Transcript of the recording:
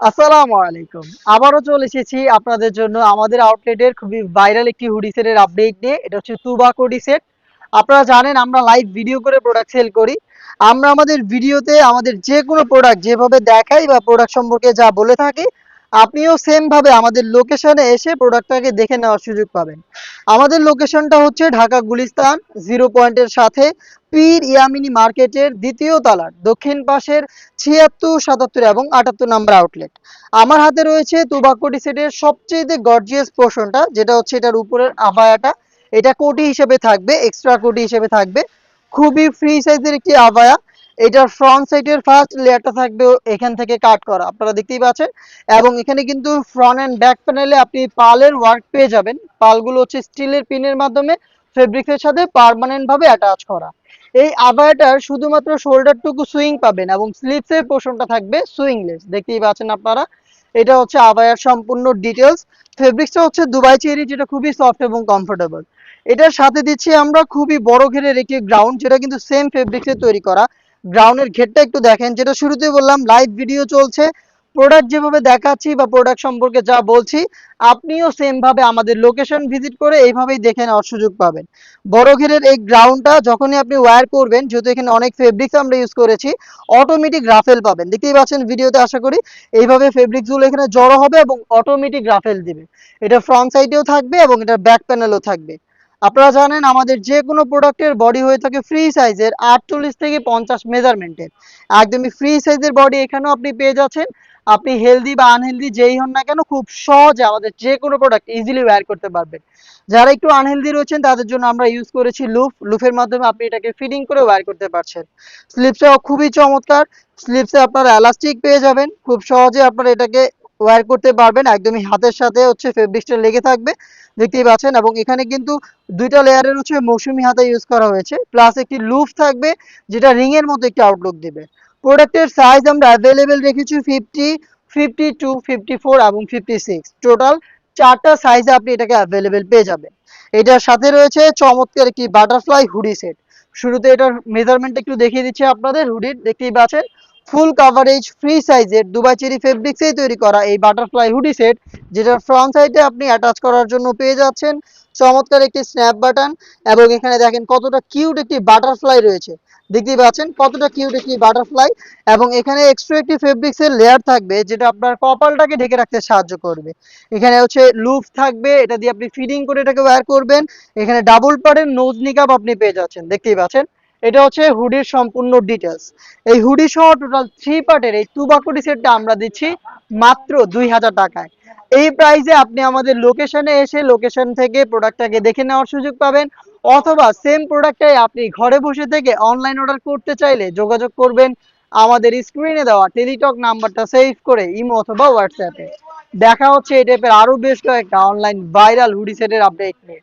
আসসালামু আলাইকুম। আবারও চলে এসেছি আপনাদের জন্য আমাদের আউটলেটের খুবই ভাইরাল একটি হুডি সেটের আপডেট নিয়ে। এটা হচ্ছে তুবা কোডি সেট আপনারা জানেন, আমরা লাইভ ভিডিও করে প্রোডাক্ট সেল করি। আমরা আমাদের ভিডিওতে আমাদের যে কোনো প্রোডাক্ট যেভাবে দেখাই বা প্রোডাক্ট সম্পর্কে যা বলে থাকি আপনিও সেম ভাবে আমাদের লোকেশনে এসে প্রোডাক্টটাকে দেখে নেওয়ার সুযোগ পাবেন। আমাদের লোকেশনটা হচ্ছে ঢাকা গুলিস্তান জিরো পয়েন্টের সাথে পীর ইয়ামিনী মার্কেটের দ্বিতীয় তলার, দক্ষিণ পাশের ছিয়াত্তর, সাতাত্তর এবং আটাত্তর নাম্বার আউটলেট আমার হাতে রয়েছে তুবাকোটি সেটের সবচেয়ে গর্জিয়াস পোর্শনটা যেটা হচ্ছে এটার উপরের আবায়াটা এটা কোটি হিসেবে থাকবে এক্সট্রা কোটি হিসেবে থাকবে। খুবই ফ্রি সাইজের একটি আবায়া এটার ফ্রন্ট সাইডের ফার্স্ট লেয়ারটা থাকবে এখান থেকে কাট করা। আপনারা দেখতেই পাচ্ছেন। এবং এখানে কিন্তু ফ্রন্ট অ্যান্ড ব্যাক প্যানেলে আপনি পালের ওয়ার্ক পেয়ে যাবেন। পালগুলো হচ্ছে স্টিলের পিনের মাধ্যমে ফেব্রিক্সের সাথে ভাবে অ্যাটাচ করা। এই আবায়াটার শুধুমাত্র শোল্ডারটুকু সুইং পাবেন এবং স্লিপসের পোর্শনটা থাকবে সুইংলেস দেখতেই পাচ্ছেন আপনারা? এটা হচ্ছে আবায়ার সম্পূর্ণ ডিটেলস ফেব্রিক্সটা হচ্ছে দুবাই চেরি, যেটা খুবই সফট এবং কমফোর্টেবল এটার সাথে দিচ্ছি আমরা খুবই বড় ঘেরের একটি গ্রাউন্ড যেটা কিন্তু সেম ফেব্রিক্সে তৈরি করা। গ্রাউন্ডের ঘেরটা একটু দেখেন, যেটা শুরুতেই বললাম লাইভ ভিডিও চলছে। প্রোডাক্ট যেভাবে দেখাচ্ছি বা প্রোডাক্ট সম্পর্কে যা বলছি, আপনিও সেম ভাবে আমাদের লোকেশন ভিজিট করে এইভাবেই দেখে নেওয়ার সুযোগ পাবেন। বড় ঘেরের এই গ্রাউন্ডটা যখনই আপনি ওয়্যার করবেন, যেহেতু এখানে অনেক ফেব্রিক্স আমরা ইউজ করেছি অটোমেটিক রাফেল পাবেন। দেখতেই পাচ্ছেন ভিডিওতে আশা করি, এইভাবে ফেব্রিক্সগুলো এখানে জড়ো হবে এবং অটোমেটিক রাফেল দিবে। এটা ফ্রন্ট সাইডেও থাকবে এবং এটা ব্যাক প্যানেলও থাকবে। আপনারা জানেন আমাদের যে কোনো প্রোডাক্টের বডি হয়ে থাকে ফ্রি সাইজের আটচল্লিশ থেকে পঞ্চাশ মেজারমেন্টের। একদমই ফ্রি সাইজের বডি এখানেও আপনি পেয়ে যাচ্ছেন। আপনি হেলদি বা আনহেলদি যেই হন না কেন খুব সহজে আমাদের যে কোনো প্রোডাক্ট ইজিলি ওয়্যার করতে পারবেন। যারা একটু আনহেলদি রয়েছেন, তাদের জন্য আমরা ইউজ করেছি লুফ লুফের মাধ্যমে আপনি এটাকে ফিটিং করে ওয়্যার করতে পারছেন। স্লিপসটাও খুবই চমৎকার। স্লিপসে আপনারা এলাস্টিক পেয়ে যাবেন। খুব সহজে আপনারা এটাকে ওয়্যার করতে পারবেন। একদমই হাতের সাথে হচ্ছে ফেব্রিক্সটা লেগে থাকবে। দেখতেই পাচ্ছেন এবং এখানে কিন্তু দুইটা লেয়ারের হচ্ছে মৌসুমি হাতা ইউজ করা হয়েছে। প্লাস একটি লুফ থাকবে, যেটা রিং এর মতো একটি আউটলুক দিবে। প্রোডাক্টের সাইজ আমরা অ্যাভেলেবেল রেখেছি fifty fifty two fifty four এবং ফিফটি সিক্স টোটাল চারটা সাইজে আপনি এটাকে অ্যাভেলেবেল পেয়ে যাবেন। এটার সাথে রয়েছে চমৎকার একটি বাটারফ্লাই হুডি সেট শুরুতে এটার মেজারমেন্ট একটু দেখিয়ে দিচ্ছি আপনাদের হুডির দেখতেই পাচ্ছেন ফুল কাভারেজ ফ্রি সাইজের দুবাই চেরি ফেব্রিক্সেই তৈরি করা এই বাটারফ্লাই হুডি সেট যেটা ফ্রন্ট সাইডে আপনি অ্যাটাচ করার জন্য পেয়ে যাচ্ছেন। চমৎকার একটি স্ন্যাপ বাটন এবং এখানে দেখেন কতটা কিউট একটি বাটারফ্লাই রয়েছে। দেখতেই পাচ্ছেন কতটা কিউট একটি বাটারফ্লাই এবং এখানে এক্সট্রা একটি ফেব্রিক্স এর লেয়ার থাকবে যেটা আপনার কপালটাকে ঢেকে রাখতে সাহায্য করবে। এখানে হচ্ছে লুপ থাকবে, এটা দিয়ে আপনি ফিডিং করে এটাকে ওয়্যার করবেন। এখানে ডাবল পার্টের নোজ নিকাপ আপনি পেয়ে যাচ্ছেন। দেখতেই পাচ্ছেন এটা হচ্ছে হুডির সম্পূর্ণ ডিটেলস এই হুডি সহ টোটাল থ্রি পার্টের এই তুবাকুটি সেটটা আমরা দিচ্ছি মাত্র দুই হাজার টাকায়। এই প্রাইসে আপনি আমাদের লোকেশনে এসে লোকেশন থেকে প্রোডাক্টটাকে দেখে নেওয়ার সুযোগ পাবেন, অথবা সেম প্রোডাক্টটাই আপনি ঘরে বসে থেকে অনলাইন অর্ডার করতে চাইলে যোগাযোগ করবেন আমাদের স্ক্রিনে দেওয়া টেলিটক নাম্বারটা সেভ করে ইমো অথবা হোয়াটসঅ্যাপে দেখা হচ্ছে এই টাইপের আরও বেশ কয়েকটা অনলাইন ভাইরাল হুডি সেটের আপডেট নিয়ে।